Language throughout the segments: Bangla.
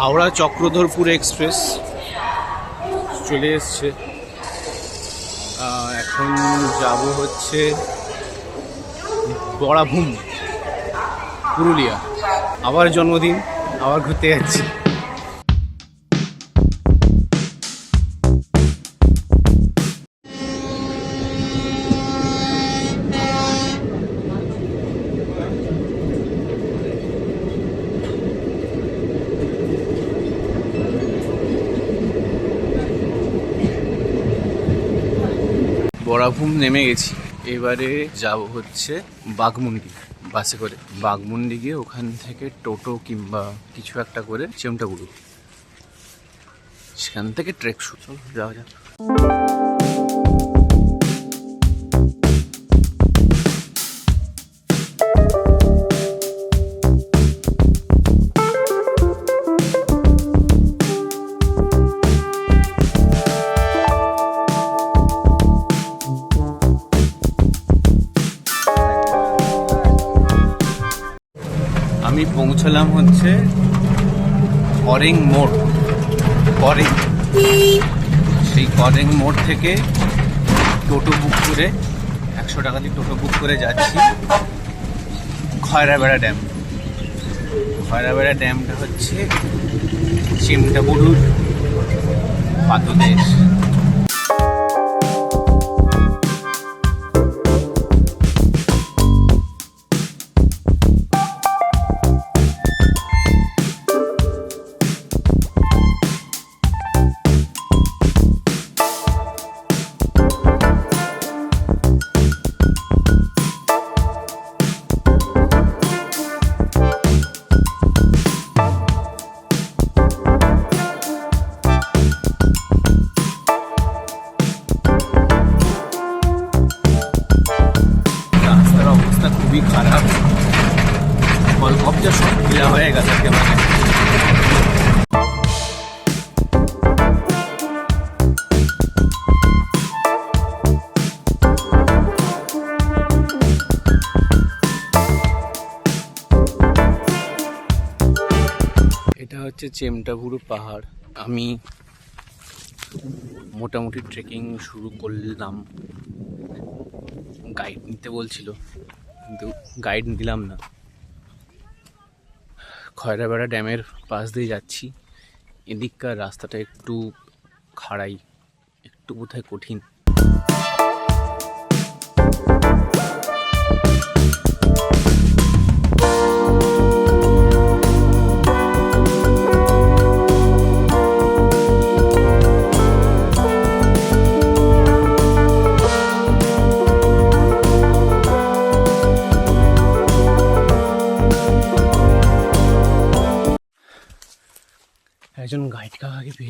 হাওড়া চক্রধরপুর এক্সপ্রেস চলে এসছে। এখন যাব হচ্ছে বড়াভূম, পুরুলিয়া। আবার জন্মদিন, আবার ঘুরতে যাচ্ছি। বড়াভূম নেমে গেছি। এবারে যাব হচ্ছে বাঘমুন্ডি, বাসে করে। বাঘমুন্ডি গিয়ে ওখান থেকে টোটো কিংবা কিছু একটা করে চেমটাগুড়ো। সেখান থেকে ট্রেক শুরু। চলো, যাওয়া যাক। আমি পৌঁছলাম হচ্ছে করেং মোড়, করেং। সেই করেং মোড় থেকে টোটো বুক করে, একশো টাকা দিয়ে টোটো বুক করে যাচ্ছি খয়রাবেড়া ড্যাম। খয়রাবেড়া ড্যামটা হচ্ছে চিমটাবুরুর পাদদেশ। খুবই খারাপ। কলকবজা সব খোলা হয়ে গেছে একেবারে। এটা হচ্ছে চেমটাভুরু পাহাড়। আমি মোটামুটি ট্রেকিং শুরু করলাম। গাইড নিতে বলছিল। কিন্তু গাইড দিলাম না। খয়রাবেড়া ড্যামের পাশ দিয়ে যাচ্ছি। এদিককার রাস্তাটা একটু খাড়াই, একটু বোধহয় কঠিন।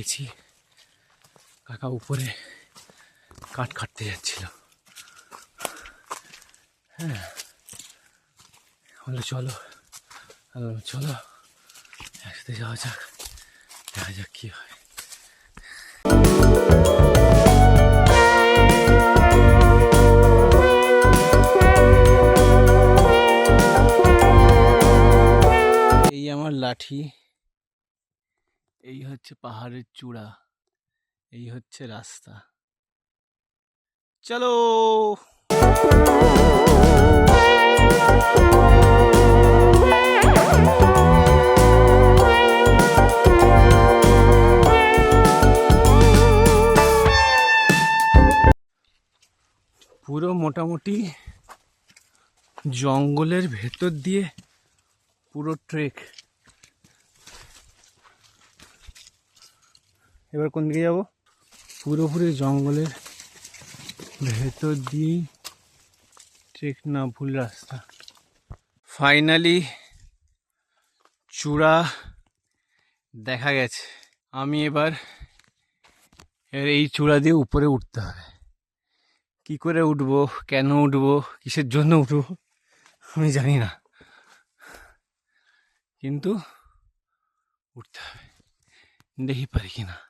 পেয়েছি। কাকা উপরে কাঠ কাটতে যাচ্ছিল। হ্যাঁ। বলল, চলো। চলো, একসাথে যাওয়া যাক, দেখা যাক কি হয়। এই আমার লাঠি এই হচ্ছে পাহাড়ের চূড়া, এই হচ্ছে রাস্তা। চলো! পুরো মোটামুটি জঙ্গলের ভেতর দিয়ে পুরো ট্রেক। এবার কোন দিকে যাব? পুরোপুরি জঙ্গলের ভেতর দিয়েই ট্রেক না ভুল রাস্তা। ফাইনালি চূড়া দেখা গেছে। আমি এবার এবার এই চূড়া দিয়ে উপরে উঠতে হবে। কি করে উঠবো? কেন উঠবো? কিসের জন্য উঠবো? আমি জানি না। কিন্তু উঠতে হবে। দেখি পারি কিনা।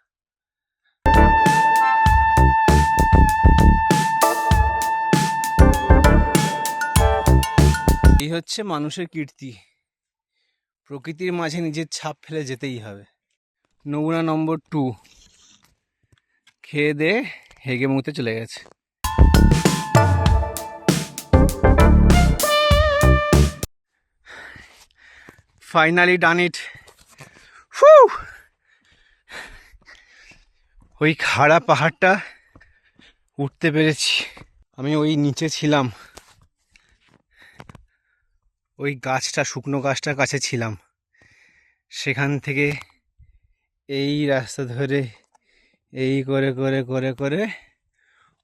এই হচ্ছে মানুষের কীর্তি। প্রকৃতির মাঝে নিজের ছাপ ফেলে যেতেই হবে। নমুনা নম্বর টু খেয়ে দে, হেগে মুতে চলে গেছে। ফাইনালি ডান ইট ওই খাড়া পাহাড়টা উঠতে পেরেছি। আমি ওই নিচে ছিলাম। ওই গাছটা, শুকনো গাছটার কাছে ছিলাম। সেখান থেকে এই রাস্তা ধরে এই করে করে করে করে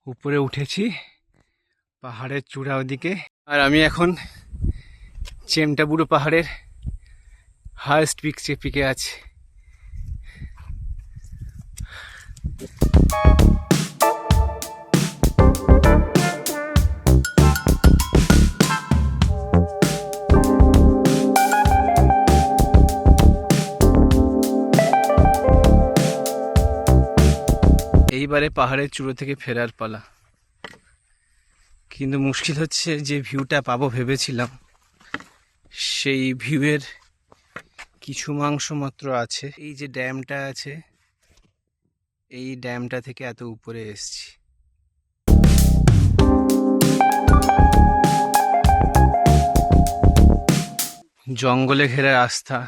উপরে উঠেছি পাহাড়ের চূড়া ওদিকে। আর আমি এখন চেমটাবুড়ো পাহাড়ের হায়েস্ট পিক চেপিকে আছি। এইবারে পাহাড়ের চূড়ো থেকে ফেরার পালা। কিন্তু মুশকিল হচ্ছে যে ভিউটা পাবো ভেবেছিলাম। সেই ভিউয়ের কিছু মাংস মাত্র আছে। এই যে ড্যামটা আছে, এই ড্যামটা থেকে এত উপরে এসছি। জঙ্গলে ঘেরা রাস্তা,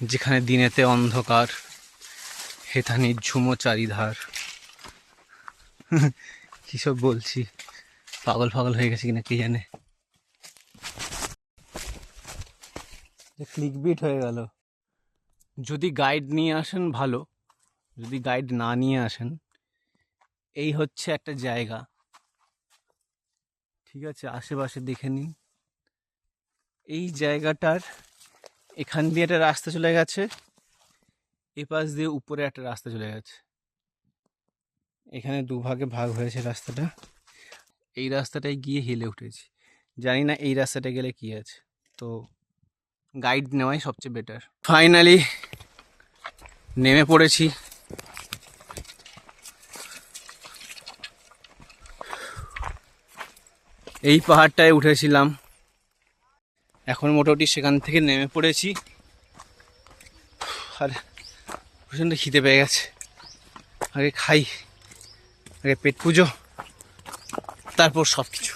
যেখানে দিনেতে অন্ধকার হেথানির ঝুমো চারিধার। কী সব বলছি? পাগল পাগল হয়ে গেছে কিনা কে জানে? ক্লিক বিট হয়ে গেল। যদি গাইড নিয়ে আসেন ভালো। যদি গাইড না নিয়ে আসেন এই হচ্ছে একটা জায়গা। ঠিক আছে আশেপাশে দেখে নিন। এই জায়গাটার এখান দিয়ে একটা রাস্তা চলে গেছে। এপাশ দিয়ে উপরে একটা রাস্তা চলে গেছে। এখানে দুভাগে ভাগ হয়েছে রাস্তাটা। এই রাস্তাটায় গিয়ে হেলে উঠেছি। জানি না এই রাস্তাটা গেলে কি আছে। তো গাইড নেওয়াই সবচেয়ে বেটার ফাইনালি নেমে পড়েছি। এই পাহাড়টায় উঠেছিলাম। এখন মোটামুটি সেখান থেকে নেমে পড়েছি। আর প্রচণ্ড খিদে পেয়ে গেছে। আগে খাই। আগে পেট পুজো তারপর সব কিছু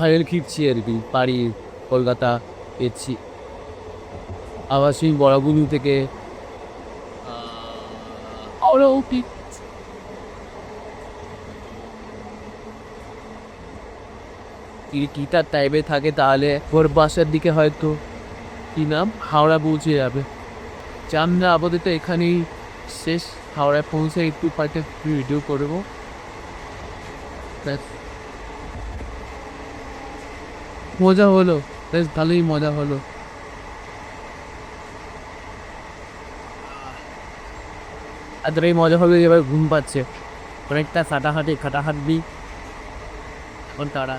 ফাইনাল ফিরছি আর কি বাড়ি কলকাতা এসছি আবার সেই বড়াগুলি থেকে আরও কি কিটার টাইমে থাকে তাহলে? ভোর বাসার দিকে হয়তো। কি নাম? হাওড়া পৌঁছে যাবে। আমরা আপাতত এখানেই শেষ। হাওড়ায় পৌঁছে একটু পার্টে ভিডিও করব। ব্যাস। মজা হলো। বেশ ভালোই মজা হলো। আর এই মজা হবে এবার ঘুম পাচ্ছে। অনেকটা সাটাহাটি খাটাহাটবি। এখন তারা